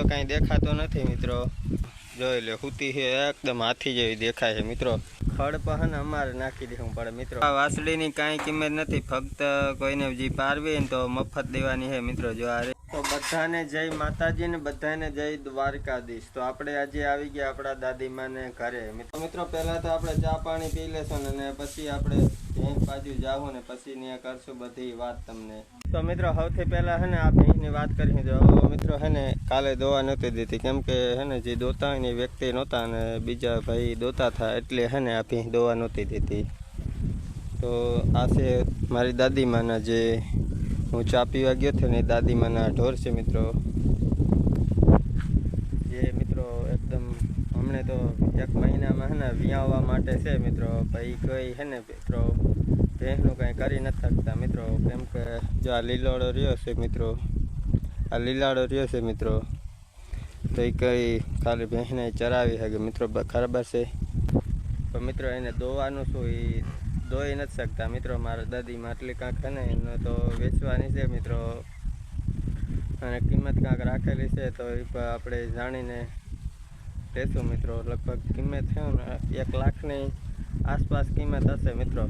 તો કાંઈ દેખાતો નથી મિત્રો. જોઈ લે, હુતી છે, એકદમ હાથી જેવી દેખાય છે મિત્રો. ખડ પહન અમારે નાખી દેવું પડે મિત્રો. આ વાસળીની કાંઈ કિંમત નથી, ફક્ત કોઈને જે પારવી તો મફત દેવાની છે મિત્રો જો આ તો બધાને જય માતાજી ને બધાને જય દ્વારકાધીશ. તો આપણે આજે આવી ગયા આપણા દાદીમાને ઘરે. મિત્રો મિત્રો, પહેલા તો આપણે ચા પાણી પી લેશું ને પછી આપણે ભેંસ બાજુ જાવું ને પછી ને કરશું બધી વાત તમને. તો મિત્રો, સૌથી પહેલા હે ને આ ભેંસની વાત કરી તો મિત્રો હે ને, કાલે દોવા નહોતી દીધી. કેમ કે હે ને, જે દોતા એની વ્યક્તિ નહોતા અને બીજા ભાઈ દોતા હતા એટલે હે ને આ ભેંસ દોવા નહોતી દીધી. તો આ છે મારી દાદીમાના જે હું ચા પીવા ગયો હતો ને દાદીમાના ઢોર છે મિત્રો જે મિત્રો એકદમ હમણે તો એક મહિનામાં હે ને વ્યાવવા માટે છે મિત્રો. ભાઈ કઈ હે ને મિત્રો, ભેંસનું કાંઈ કરી નથી શકતા મિત્રો. કેમ કે જો આ લીલાડો રહ્યો છે મિત્રો, આ લીલાડો રહ્યો છે મિત્રો, તો એ કઈ ખાલી ભેંસને ચરાવી શકે મિત્રો ખરાબર છે? પણ મિત્રો એને દોવાનું શું એ દોઈ નથી શકતા મિત્રો. મારા દાદી માટલી કાંક છે ને એને તો વેચવાની છે મિત્રો. અને કિંમત કાંક રાખેલી છે, તો એ પણ આપણે જાણીને લેશું મિત્રો, લગભગ કિંમત છે ને, એક લાખની આસપાસ કિંમત હશે મિત્રો.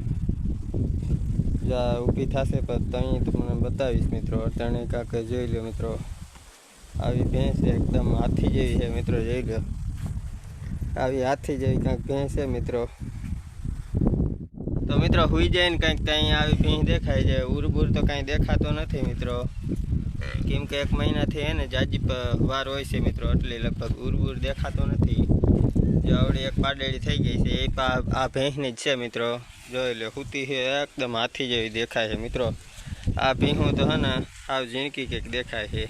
જ્યાં ઊભી થશે પણ ત્યાં તમને બતાવીશ મિત્રો. અત્યારે કાંક જોઈ લો મિત્રો. આવી ભેંસ એકદમ હાથી જેવી છે મિત્રો, જોઈ લો. આવી હાથી જેવી કાંઈક ભેંસ છે મિત્રો. તો મિત્રો હુઈ જાય ને કાંઈક ત્યાં આવી ભેંસ દેખાય છે. ઉરબુર તો કાંઈ દેખાતો નથી મિત્રો. કેમ કે એક મહિનાથી એને જાજી વાર હોય છે મિત્રો, એટલે લગભગ ઉરબુર દેખાતો નથી. જો આવડી એક પાડેડી થઈ ગઈ છે, એ આ ભેંસની જ છે મિત્રો. જોઈ લે, હુતી છે એકદમ હાથી જેવી દેખાય છે મિત્રો. આ ભીહું તો હે ને આવ ઝીણકી કંઈક દેખાય છે.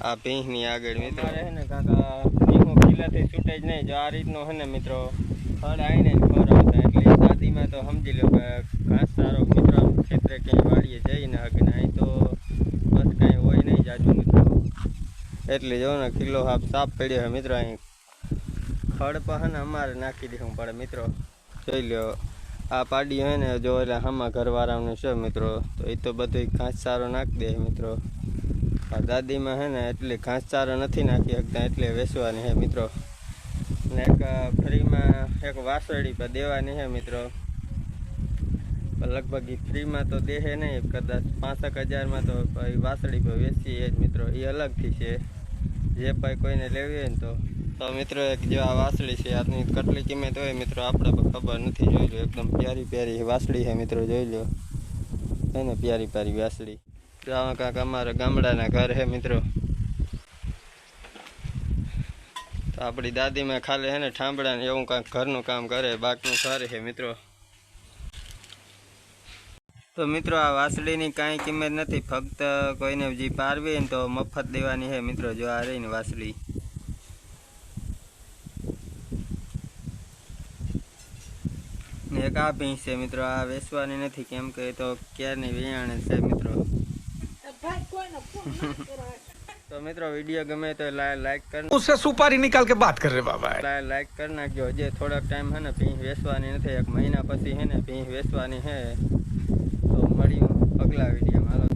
આ ભીંહની આગળ મિત્રો. હે ને કાકા ભીહું ખીલાથી છૂટે જ નહીં. જો આ રીતનો હે ને મિત્રો ફળ આવીને જ ખોરાવતા એટલે દાદીમાં તો સમજી લો કે ઘાસ સારો મિત્રો ખેતરે ક્યાંય વાળીએ જઈને હગને અહીં તો બસ કાંઈ હોય નહીં જાજુ મિત્રો એટલે જો ને કિલો હાફ સાફ પડ્યો છે મિત્રો અહીં. ખડ પર ને અમારે નાખી દેવું પડે મિત્રો, જોઈ લ્યો, આ પાડી હોય ને જો એટલે આમાં ઘરવાળાનું છે મિત્રો, તો એ તો બધું ઘાસ સારો નાખી દે મિત્રો. દાદીમાં હે ને એટલે ઘાસ ચારો નથી નાખી શકતા, એટલે વેચવાની છે મિત્રો. ને એક ફ્રીમાં એક વાસળી પર દેવાની છે મિત્રો. લગભગ એ ફ્રીમાં તો દેહે નહીં. કદાચ પાંસઠ હજારમાં તો વાસળી પર વેચીએ જ મિત્રો. એ અલગથી છે. જે ભાઈ કોઈને લેવી હોય ને તો. તો મિત્રો એક જેવા આ વાસળી છે, આની કેટલી કિંમત હોય મિત્રો? આપણે પણ ખબર નથી. જોઈ લો, એકદમ પ્યારી પ્યારી વાસળી છે મિત્રો. જોઈ લો. છે ને પ્યારી પ્યારી વાસળી. તો આમાં કાંક અમારા ગામડાના ઘર છે મિત્રો. તો આપણી દાદીમાં ખાલી હે ને ઠાંબડા ને એવું કાંઈક ઘરનું કામ કરે, બાકીનું ઘર છે મિત્રો. તો મિત્રો આ વાસળીની કાંઈ કિંમત નથી. ફક્ત કોઈને જે પારવી ને તો મફત દેવાની છે મિત્રો જો આ રહીને વાસળી. એક આ ભીંસ છે મિત્રો આ વેચવાની નથી. કેમ કે તો ક્યારની વેચાણ છે મિત્રો. તો મિત્રો વીડિયો ગમે તો લાઈક કર ઉસે સુપારી નિકાલ કે બાત કરે રે બાબા લાઈક કર નાખજો. જે થોડાક ટાઈમ હે ને ભીંસ વેચવાની નથી. એક મહિના પછી હે ને ભીંસ વેચવાની હે મળ્યું. અગલા વિડીયોમાં.